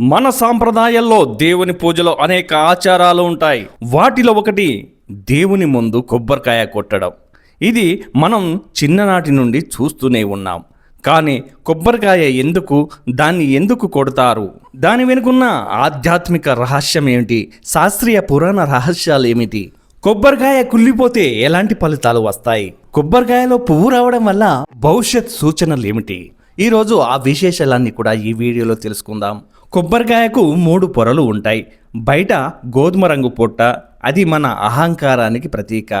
మన సాంప్రదాయాల్లో దేవుని పూజలో అనేక ఆచారాలు ఉంటాయి. వాటిలో ఒకటి దేవుని ముందు కొబ్బరికాయ కొట్టడం. ఇది మనం చిన్ననాటి నుండి చూస్తూనే ఉన్నాం. కానీ కొబ్బరికాయ ఎందుకు దాన్ని ఎందుకు కొడతారు? దాని వెనుకున్న ఆధ్యాత్మిక రహస్యం ఏమిటి? శాస్త్రీయ పురాణ రహస్యాలు ఏమిటి? కొబ్బరికాయ కుళ్ళిపోతే ఎలాంటి ఫలితాలు వస్తాయి? కొబ్బరికాయలో పువ్వు రావడం వల్ల భవిష్యత్ సూచనలు ఏమిటి? ఈరోజు ఆ విశేషాలన్నీ కూడా ఈ వీడియోలో తెలుసుకుందాం. కొబ్బరికాయకు మూడు పొరలు ఉంటాయి. బయట గోధుమ రంగు పొట్ట అది మన అహంకారానికి ప్రతీక.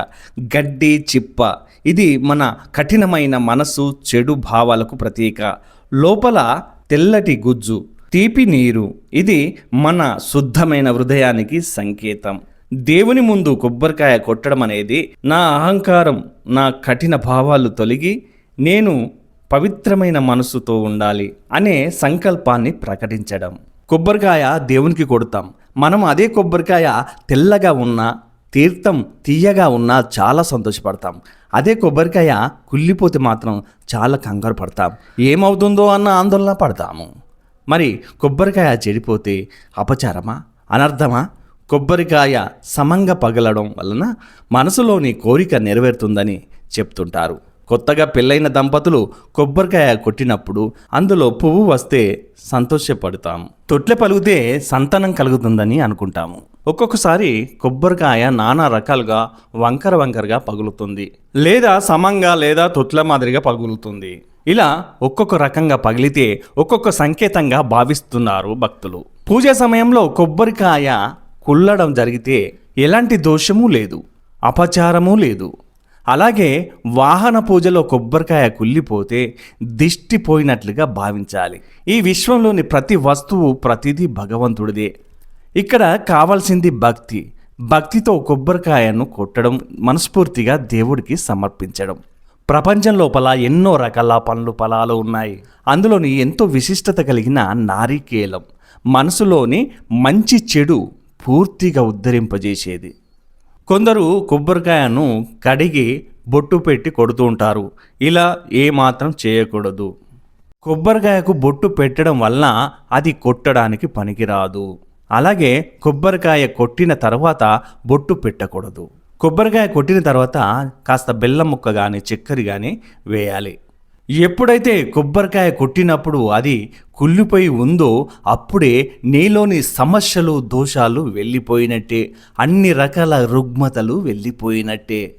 గడ్డి చిప్ప ఇది మన కఠినమైన మనస్సు చెడు భావాలకు ప్రతీక. లోపల తెల్లటి గుజ్జు తీపి నీరు ఇది మన శుద్ధమైన హృదయానికి సంకేతం. దేవుని ముందు కొబ్బరికాయ కొట్టడం అనేది నా అహంకారం నా కఠిన భావాలు తొలగి నేను పవిత్రమైన మనసుతో ఉండాలి అనే సంకల్పాన్ని ప్రకటించడం. కొబ్బరికాయ దేవునికి కొడతాం. మనం అదే కొబ్బరికాయ తెల్లగా ఉన్నా తీర్థం తీయగా ఉన్నా చాలా సంతోషపడతాం. అదే కొబ్బరికాయ కుళ్ళిపోతే మాత్రం చాలా కంగారు పడతాం. ఏమవుతుందో అన్న ఆందోళన పడతాము. మరి కొబ్బరికాయ చెడిపోతే అపచారమా? అనర్థమా? కొబ్బరికాయ సమంగా పగలడం వలన మనసులోని కోరిక నెరవేరుతుందని చెప్తుంటారు. కొత్తగా పెళ్ళైన దంపతులు కొబ్బరికాయ కొట్టినప్పుడు అందులో పువ్వు వస్తే సంతోషపడతాం. తొట్లె పలిగితే సంతానం కలుగుతుందని అనుకుంటాము. ఒక్కొక్కసారి కొబ్బరికాయ నానా రకాలుగా వంకర వంకరగా పగులుతుంది. లేదా సమంగా లేదా తొట్ల మాదిరిగా పగులుతుంది. ఇలా ఒక్కొక్క రకంగా పగిలితే ఒక్కొక్క సంకేతంగా భావిస్తున్నారు భక్తులు. పూజ సమయంలో కొబ్బరికాయ కుళ్ళడం జరిగితే ఎలాంటి దోషము లేదు. అపచారము లేదు. అలాగే వాహన పూజలో కొబ్బరికాయ కుళ్ళిపోతే దిష్టి పోయినట్లుగా భావించాలి. ఈ విశ్వంలోని ప్రతి వస్తువు ప్రతిదీ భగవంతుడిదే. ఇక్కడ కావాల్సింది భక్తి. భక్తితో కొబ్బరికాయను కొట్టడం మనస్ఫూర్తిగా దేవుడికి సమర్పించడం. ప్రపంచం లోపల ఎన్నో రకాల పండ్లు ఫలాలు ఉన్నాయి. అందులోని ఎంతో విశిష్టత కలిగిన నారికేలం మనసులోని మంచి చెడు పూర్తిగా ఉద్ధరింపజేసేది. కొందరు కొబ్బరికాయను కడిగి బొట్టు పెట్టి కొడుతూ ఉంటారు. ఇలా ఏమాత్రం చేయకూడదు. కొబ్బరికాయకు బొట్టు పెట్టడం వలన అది కొట్టడానికి పనికిరాదు. అలాగే కొబ్బరికాయ కొట్టిన తర్వాత బొట్టు పెట్టకూడదు. కొబ్బరికాయ కొట్టిన తర్వాత కాస్త బెల్లం ముక్క కానీ చక్కెర కానీ వేయాలి. ఎప్పుడైతే కొబ్బరికాయ కొట్టినప్పుడు అది కుళ్ళిపోయి ఉందో అప్పుడే నీలోని సమస్యలు దోషాలు వెళ్ళిపోయినట్టే. అన్ని రకాల రుగ్మతలు వెళ్ళిపోయినట్టే.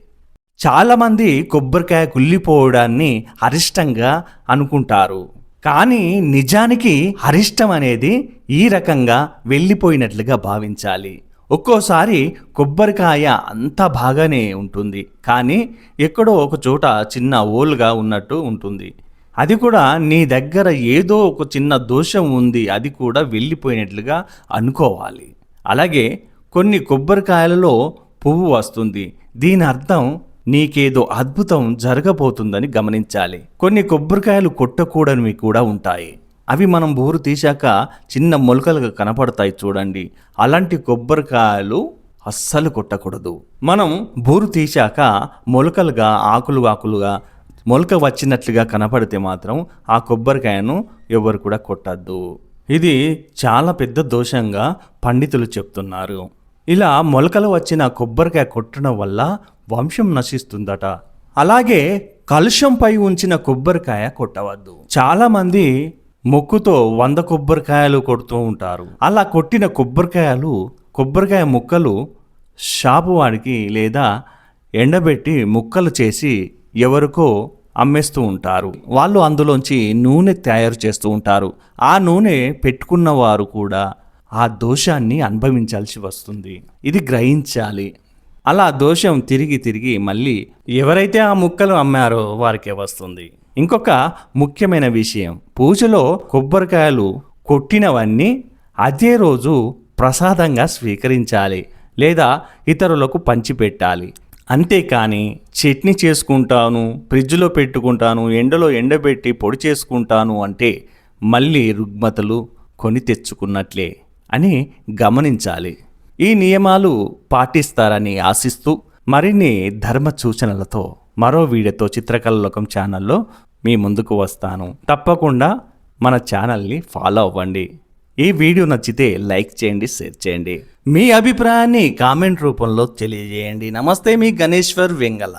చాలామంది కొబ్బరికాయ కుళ్ళిపోవడాన్ని అరిష్టంగా అనుకుంటారు. కానీ నిజానికి అరిష్టం అనేది ఈ రకంగా వెళ్ళిపోయినట్లుగా భావించాలి. ఒక్కోసారి కొబ్బరికాయ అంతా బాగానే ఉంటుంది. కానీ ఎక్కడో ఒక చోట చిన్న ఓల్గా ఉన్నట్టు ఉంటుంది. అది కూడా నీ దగ్గర ఏదో ఒక చిన్న దోషం ఉంది అది కూడా వెళ్ళిపోయినట్లుగా అనుకోవాలి. అలాగే కొన్ని కొబ్బరికాయలలో పువ్వు వస్తుంది. దీని అర్థం నీకేదో అద్భుతం జరగబోతుందని గమనించాలి. కొన్ని కొబ్బరికాయలు కొట్టకూడనివి కూడా ఉంటాయి. అవి మనం బోరు తీశాక చిన్న మొలకలుగా కనపడతాయి చూడండి. అలాంటి కొబ్బరికాయలు అస్సలు కొట్టకూడదు. మనం బోరు తీశాక మొలకలుగా ఆకులు ఆకులుగా మొలక వచ్చినట్లుగా కనపడితే మాత్రం ఆ కొబ్బరికాయను ఎవరు కూడా కొట్టద్దు. ఇది చాలా పెద్ద దోషంగా పండితులు చెప్తున్నారు. ఇలా మొలకలు వచ్చిన కొబ్బరికాయ కొట్టడం వల్ల వంశం నశిస్తుందట. అలాగే కలుషంపై ఉంచిన కొబ్బరికాయ కొట్టవద్దు. చాలామంది మొక్కుతో వంద కొబ్బరికాయలు కొడుతూ ఉంటారు. అలా కొట్టిన కొబ్బరికాయలు కొబ్బరికాయ ముక్కలు షాపు వాడికి లేదా ఎండబెట్టి ముక్కలు చేసి ఎవరికో అమ్మేస్తూ ఉంటారు. వాళ్ళు అందులోంచి నూనె తయారు చేస్తూ ఉంటారు. ఆ నూనె పెట్టుకున్న వారు కూడా ఆ దోషాన్ని అనుభవించాల్సి వస్తుంది. ఇది గ్రహించాలి. అలా దోషం తిరిగి తిరిగి మళ్ళీ ఎవరైతే ఆ ముక్కలు అమ్మారో వారికే వస్తుంది. ఇంకొక ముఖ్యమైన విషయం. పూజలో కొబ్బరికాయలు కొట్టినవన్నీ అదే రోజు ప్రసాదంగా స్వీకరించాలి లేదా ఇతరులకు పంచిపెట్టాలి. అంతేకాని చట్నీ చేసుకుంటాను ఫ్రిడ్జ్లో పెట్టుకుంటాను ఎండలో ఎండబెట్టి పొడి చేసుకుంటాను అంటే మళ్ళీ రుగ్మతలు కొని తెచ్చుకున్నట్లే అని గమనించాలి. ఈ నియమాలు పాటిస్తారని ఆశిస్తూ మరిన్ని ధర్మ సూచనలతో మరో వీడియోతో చిత్రకళలోకం ఛానల్లో మీ ముందుకు వస్తాను. తప్పకుండా మన ఛానల్ని ఫాలో అవ్వండి. ఈ వీడియో నచ్చితే లైక్ చేయండి షేర్ చేయండి. మీ అభిప్రాయాన్ని కామెంట్ రూపంలో తెలియజేయండి. నమస్తే మీ గణేశ్వర్ వెంగళ.